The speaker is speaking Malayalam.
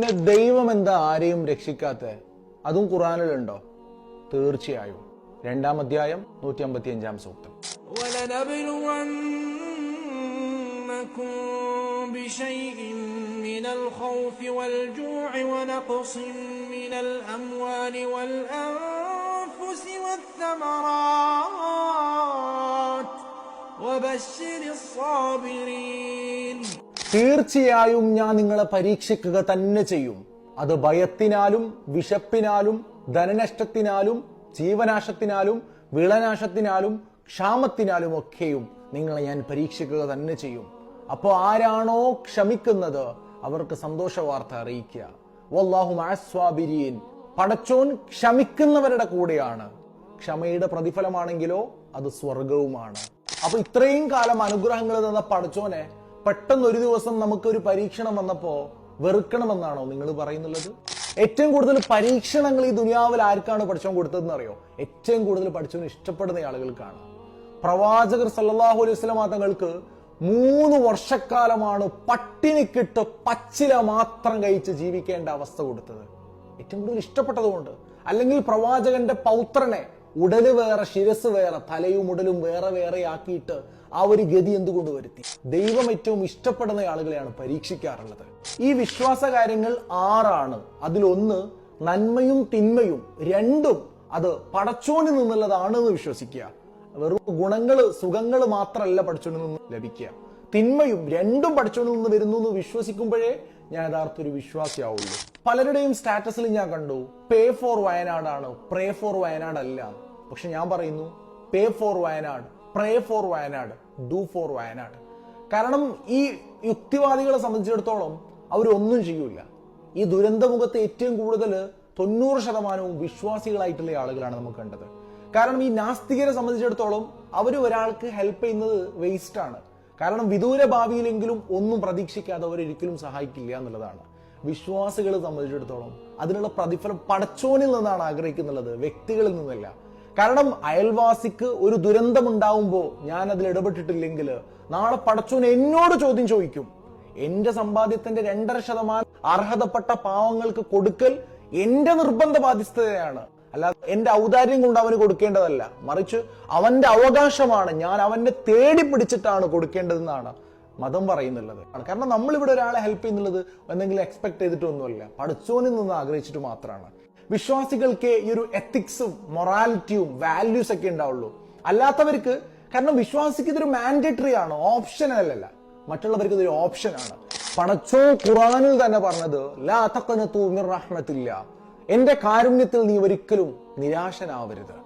പിന്നെ ദൈവം എന്താ ആരെയും രക്ഷിക്കാത്ത അതും ഖുറാനിലുണ്ടോ തീർച്ചയായും രണ്ടാം അധ്യായം നൂറ്റി അമ്പത്തി അഞ്ചാം സൂക്തം ولنبلونكم بشيء من الخوف والجوع ونقص من الأموال والأنفس والثمرات وبشر الصابرين തീർച്ചയായും ഞാൻ നിങ്ങളെ പരീക്ഷിക്കുക തന്നെ ചെയ്യും. അത് ഭയത്തിനാലും വിശപ്പിനാലും ധനനഷ്ടത്തിനാലും ജീവനാശത്തിനാലും വിളനാശത്തിനാലും ക്ഷാമത്തിനാലും ഒക്കെയും നിങ്ങളെ ഞാൻ പരീക്ഷിക്കുക തന്നെ ചെയ്യും. അപ്പോൾ ആരാണോ ക്ഷമിക്കുന്നത് അവർക്ക് സന്തോഷ വാർത്ത അറിയിക്കുക. വല്ലാഹു മഅസ്വാബിരീൻ പടച്ചോൻ ക്ഷമിക്കുന്നവരുടെ കൂടെയാണ്. ക്ഷമയുടെ പ്രതിഫലമാണെങ്കിലോ അത് സ്വർഗവുമാണ് അപ്പൊ ഇത്രയും കാലം അനുഗ്രഹങ്ങൾ തന്ന പടച്ചോനെ പെട്ടെന്ന് ഒരു ദിവസം നമുക്കൊരു പരീക്ഷണം വന്നപ്പോ വെറുക്കണമെന്നാണോ നിങ്ങൾ പറയുന്നുള്ളത്? ഏറ്റവും കൂടുതൽ പരീക്ഷണങ്ങൾ ഈ ദുനിയാവിൽ ആർക്കാണ് പഠിച്ചവൻ കൊടുത്തതെന്ന് അറിയോ? ഏറ്റവും കൂടുതൽ പഠിച്ചോൻ ഇഷ്ടപ്പെടുന്ന ആളുകൾക്കാണ്. പ്രവാചകർ സല്ലാഹു അലൈഹി വസല്ലമ തങ്ങൾക്ക് മൂന്ന് വർഷക്കാലമാണ് പട്ടിണി പട്ടിണിക്കിട്ട് പച്ചില മാത്രം കഴിച്ച് ജീവിക്കേണ്ട അവസ്ഥ കൊടുത്തത്. ഏറ്റവും കൂടുതൽ ഇഷ്ടപ്പെട്ടതുകൊണ്ട്. അല്ലെങ്കിൽ പ്രവാചകന്റെ പൗത്രനെ ഉടൽ വേറെ ശിരസ് വേറെ തലയും ഉടലും വേറെ വേറെ ആക്കിയിട്ട് ആ ഒരു ഗതി എന്തുകൊണ്ട് വരുത്തി? ദൈവം ഏറ്റവും ഇഷ്ടപ്പെടുന്ന ആളുകളെയാണ് പരീക്ഷിക്കാറുള്ളത്. ഈ വിശ്വാസ കാര്യങ്ങൾ ആറാണ്. അതിലൊന്ന് നന്മയും തിന്മയും രണ്ടും അത് പടച്ചോനിൽ നിന്നുള്ളതാണെന്ന് വിശ്വസിക്കുക. വെറും ഗുണങ്ങൾ സുഖങ്ങൾ മാത്രമല്ല പഠിച്ചോനിൽ നിന്ന് ലഭിക്കുക. തിന്മയും രണ്ടും പഠിച്ചോനിൽ നിന്ന് വരുന്നു എന്ന് വിശ്വസിക്കുമ്പോഴേ ഞാൻ യഥാർത്ഥ ഒരു വിശ്വാസിയാവുള്ളൂ. പലരുടെയും സ്റ്റാറ്റസിൽ ഞാൻ കണ്ടു. പേ ഫോർ വയനാടാണ് പ്രേ ഫോർ വയനാട് അല്ല. പക്ഷെ ഞാൻ പറയുന്നു pay for Wayanad pray for Wayanad do for Wayanad കാരണം ഈ യുക്തിവാദികളെ സംബന്ധിച്ചിടത്തോളം അവരൊന്നും ചെയ്യൂല. ഈ ദുരന്തമുഖത്ത് ഏറ്റവും കൂടുതൽ തൊണ്ണൂറ് ശതമാനവും വിശ്വാസികളായിട്ടുള്ള ആളുകളാണ് നമുക്ക് കണ്ടത്. കാരണം ഈ നാസ്തികരെ സംബന്ധിച്ചിടത്തോളം അവർ ഒരാൾക്ക് ഹെൽപ്പ് ചെയ്യുന്നത് വേസ്റ്റ് ആണ്. കാരണം വിദൂര ഭാവിയിലെങ്കിലും ഒന്നും പ്രതീക്ഷിക്കാതെ അവരൊരിക്കലും സഹായിക്കില്ല എന്നുള്ളതാണ്. വിശ്വാസികളെ സംബന്ധിച്ചിടത്തോളം അതിനുള്ള പ്രതിഫലം പടച്ചോനിൽ നിന്നാണ് ആഗ്രഹിക്കുന്നുള്ളത് വ്യക്തികളിൽ നിന്നല്ല. കാരണം അയൽവാസിക്ക് ഒരു ദുരന്തം ഉണ്ടാവുമ്പോൾ ഞാൻ അതിൽ ഇടപെട്ടിട്ടില്ലെങ്കിൽ നാളെ പടച്ചോൻ എന്നോട് ചോദ്യം ചോദിക്കും. എന്റെ സമ്പാദ്യത്തിന്റെ രണ്ടര ശതമാനം അർഹതപ്പെട്ട പാവങ്ങൾക്ക് കൊടുക്കൽ എന്റെ നിർബന്ധ ബാധ്യസ്ഥതയാണ് അല്ലാതെ എന്റെ ഔദാര്യം കൊണ്ട് അവന് കൊടുക്കേണ്ടതല്ല. മറിച്ച് അവന്റെ അവകാശമാണ് ഞാൻ അവനെ തേടി പിടിച്ചിട്ടാണ് കൊടുക്കേണ്ടതെന്നാണ് മതം പറയുന്നുള്ളത്. കാരണം നമ്മൾ ഇവിടെ ഒരാളെ ഹെൽപ്പ് ചെയ്യുന്നുള്ളത് എന്തെങ്കിലും എക്സ്പെക്ട് ചെയ്തിട്ടൊന്നുമല്ല. പഠിച്ചോനിൽ നിന്ന് ആഗ്രഹിച്ചിട്ട് മാത്രമാണ്. വിശ്വാസികൾക്ക് ഈ ഒരു എത്തിക്സും മൊറാലിറ്റിയും വാല്യൂസ് ഒക്കെ ഉണ്ടാവുള്ളൂ. അല്ലാത്തവർക്ക് കാരണം വിശ്വാസിക്ക് ഇതൊരു മാൻഡേറ്ററി ആണ് ഓപ്ഷനൽ അല്ല മറ്റുള്ളവർക്ക് ഇതൊരു ഓപ്ഷനാണ് പണച്ചോ ഖുറാനിൽ തന്നെ പറഞ്ഞത് ലാ തഖനതു മിർ റഹ്മത്തില്ല. എന്റെ കാരുണ്യത്തിൽ നീ ഒരിക്കലും നിരാശനാവരുത്.